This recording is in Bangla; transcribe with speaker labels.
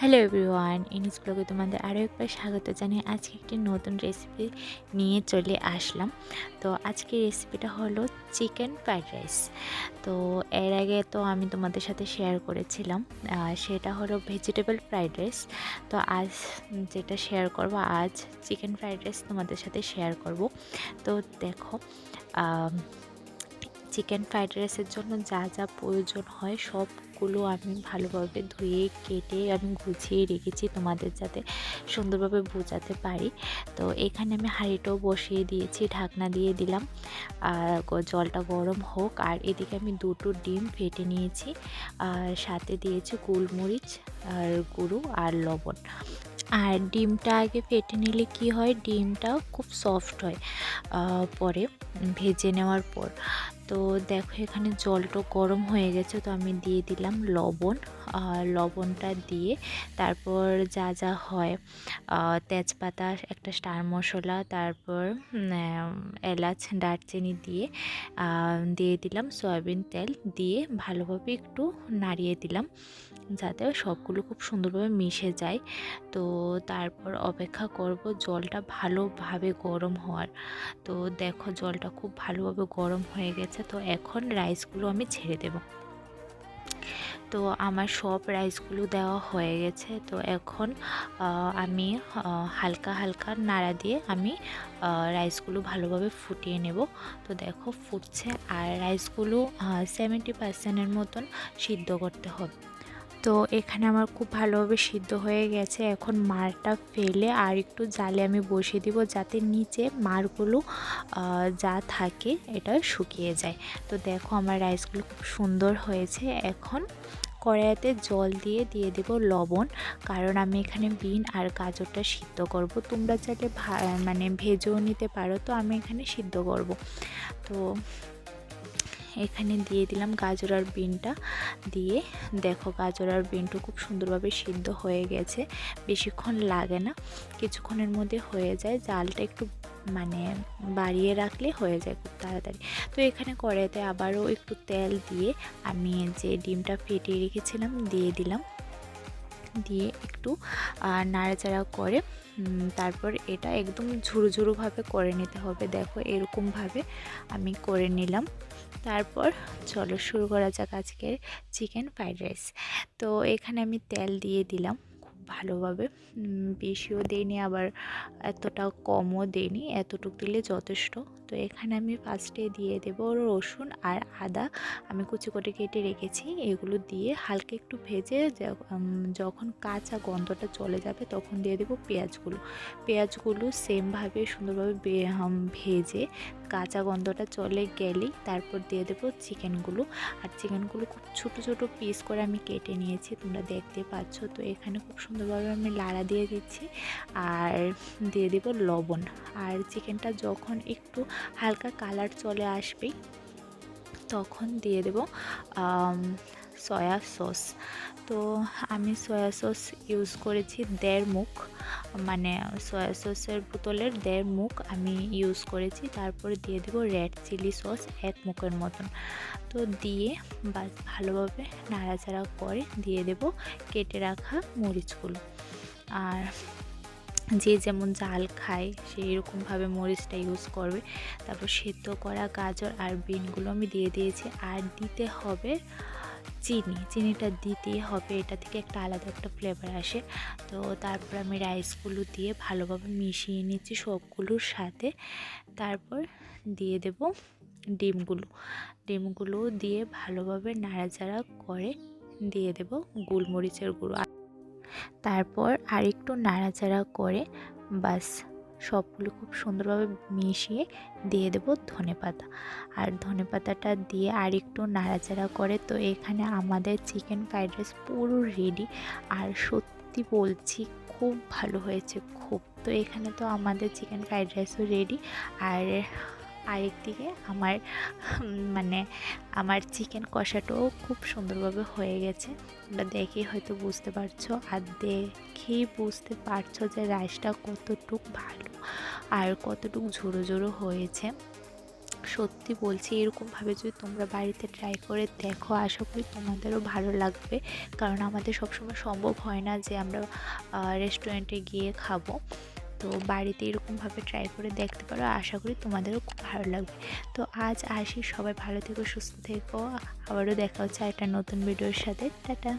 Speaker 1: হ্যালো এভরিওয়ান ইনিস ব্লগে তোমাদের আরও একবার স্বাগত জানিয়ে আজকে একটি নতুন রেসিপি নিয়ে চলে আসলাম। তো আজকে রেসিপিটা হলো চিকেন ফ্রাইড রাইস তো এর আগে তো আমি তোমাদের সাথে শেয়ার করেছিলাম সেটা হলো ভেজিটেবল ফ্রাইড রাইস তো আজ যেটা শেয়ার করব, আজ চিকেন ফ্রাইড রাইস তোমাদের সাথে শেয়ার করব। তো দেখো চিকেন ফ্রাইড রাইসের জন্য যা যা প্রয়োজন হয় সবগুলো আমি ভালোভাবে ধুয়ে, কেটে আমি গুছিয়ে রেখেছি তোমাদের যাতে সুন্দরভাবে বোঝাতে পারি। তো এখানে আমি হাঁড়িটাও বসিয়ে দিয়েছি, ঢাকনা দিয়ে দিলাম। আর জলটা গরম হোক। আর এদিকে আমি দুটো ডিম ফেটে নিয়েছি। আর সাথে দিয়েছি গোলমরিচ, আর গুঁড়ো, আর লবণ। আর ডিমটা আগে ফেটে নিলে কি হয়? ডিমটা খুব সফট হয় পরে ভেজে নেওয়ার পর। তো দেখো এখানে জলটা গরম হয়ে গেছে, তো আমি দিয়ে দিলাম লবণ। লবণটা দিয়ে তারপর যা যা হয় তেজপাতা, একটা স্টার মশলা, তারপর এলাচ, দারচিনি দিয়ে দিয়ে দিলাম সয়াবিন তেল। দিয়ে ভালোভাবে একটু নাড়িয়ে দিলাম। যাতে সবগুলো খুব সুন্দরভাবে মিশে যায়। তো তারপর অপেক্ষা করব জলটা ভালোভাবে গরম হওয়ার। তো দেখো জলটা খুব ভালোভাবে গরম হয়ে গেছে। তো এখন রাইসগুলো আমি ছেড়ে দেব। তো আমার সব রাইসগুলো দেওয়া হয়ে গেছে। তো এখন আমি হালকা হালকা নাড়া দিয়ে আমি রাইসগুলো ভালোভাবে ফুটিয়ে নেব। তো দেখো ফুটছে আর রাইসগুলো সেভেন্টি পার্সেন্টের মতন সিদ্ধ করতে হবে। তো এখানে আমার খুব ভালোভাবে সিদ্ধ হয়ে গেছে। এখন মারটা ফেলে আর একটু জালে আমি বসিয়ে দিব যাতে নিচে মারগুলো যা থাকে এটা শুকিয়ে যায়। তো দেখো আমার রাইসগুলো খুব সুন্দর হয়েছে। এখন কড়াইতে জল দিয়ে দিয়ে দেব লবণ, কারণ আমি এখানে বিন আর গাজরটা সিদ্ধ করব। তোমরা চাইলে মানে ভেজেও নিতে পারো, তো আমি এখানে সিদ্ধ করব। তো এখানে দিয়ে দিলাম গাজর আর বিনটা। দিয়ে দেখো গাজর আর বিনটা খুব সুন্দরভাবে সিদ্ধ হয়ে গেছে। বেশিক্ষণ লাগে না, কিছুক্ষণের মধ্যে হয়ে যায়। জালটা একটু মানে বাড়িয়ে রাখলে হয়ে যায় খুব তাড়াতাড়ি। তো এখানে কড়াইতে আবারও একটু তেল দিয়ে আমি যে ডিমটা ফেটিয়ে রেখেছিলাম দিয়ে দিলাম। দিয়ে একটু নাড়াচাড়া করে তারপর এটা একদম ঝুরুঝুরুভাবে করে নিতে হবে। দেখো এরকমভাবে আমি করে নিলাম। তারপর চলো শুরু করা যাক আজকের চিকেন ফ্রাইড রাইস। তো এখানে আমি তেল দিয়ে দিলাম খুব ভালোভাবে। বেশিও দিইনি, আবার এতটা কমও দিইনি। এতটুকু দিলে যথেষ্ট। তো এখানে আমি ফার্স্টে দিয়ে দেব রসুন আর আদা। আমি কুচি করে কেটে রেখেছি, এগুলো দিয়ে হালকা একটু ভেজে যখন কাঁচা গন্ধটা চলে যাবে তখন দিয়ে দেবো পেঁয়াজগুলো। পেঁয়াজগুলো সেমভাবে সুন্দরভাবে ভেজে কাঁচা গন্ধটা চলে গেলেই তারপর দিয়ে দেবো চিকেনগুলো আর চিকেনগুলো খুব ছোট ছোট পিস করে আমি কেটে নিয়েছি, তোমরা দেখতে পাচ্ছ। তো এখানে খুব সুন্দরভাবে আমি লাড়া দিয়ে দিচ্ছি। আর দিয়ে দেব লবণ। আর চিকেনটা যখন একটু হালকা কালার চলে আসবে, তখন দিয়ে দেব সয়া সস। তো আমি সয়া সস ইউজ করেছি দেড় মুখ মানে সয়া সসের বোতলের দেড় মুখ আমি ইউজ করেছি, তারপরে দিয়ে দেব রেড চিলি সস এক মুখের মতন। তো দিয়ে বা, ভালোভাবে নাড়াচাড়া করে দিয়ে দেব কেটে রাখা মরিচগুলো। আর যে যেমন জাল খায় সেই রকমভাবে মরিচটা ইউজ করবে। তারপর সেদ্ধ করা গাজর আর বিনগুলো আমি দিয়ে দিয়েছি। আর দিতে হবে চিনি। চিনিটা দিতেই হবে, এটা থেকে একটা আলাদা একটা ফ্লেভার আসে। তো তারপর আমি রাইসগুলো দিয়ে ভালোভাবে মিশিয়ে নিচ্ছি সবগুলোর সাথে। তারপর দিয়ে দেব ডিমগুলো। ডিমগুলো দিয়ে ভালোভাবে নাড়াচাড়া করে দিয়ে দেব গোলমরিচের গুঁড়ো। তারপর আর একটু নাড়াচাড়া করে বাস সবগুলো খুব সুন্দরভাবে মিশিয়ে দিয়ে দেব ধনে পাতা। আর ধনে পাতাটা দিয়ে আর একটু নাড়াচাড়া করে তো এখানে আমাদের চিকেন ফ্রাইড রাইস পুরো রেডি আর সত্যি বলছি খুব ভালো হয়েছে, খুব। তো এখানে তো আমাদের চিকেন ফ্রাইড রাইসও রেডি আর আরেকদিকে আমার মানে আমার চিকেন কষাটাও খুব সুন্দরভাবে হয়ে গেছে। তোমরা দেখেই হয়তো বুঝতে পারছ আর দেখেই বুঝতে পারছ যে রাইসটা কতটুক ভালো আর কতটুক ঝোড়ো ঝোড়ো হয়েছে। সত্যি বলছি, এরকমভাবে যদি তোমরা বাড়িতে ট্রাই করে দেখো, আশা করি তোমাদেরও ভালো লাগবে। কারণ আমাদের সবসময় সম্ভব হয় না যে আমরা রেস্টুরেন্টে গিয়ে খাব। তো বাড়িতে এরকমভাবে ট্রাই করে দেখতে পারো, আশা করি তোমাদেরও খুব ভালো লাগবে। তো আজ আসি, সবাই ভালো থেকো, সুস্থ থেকো, আবারও দেখা হচ্ছে একটা নতুন ভিডিওর সাথে, টাটা।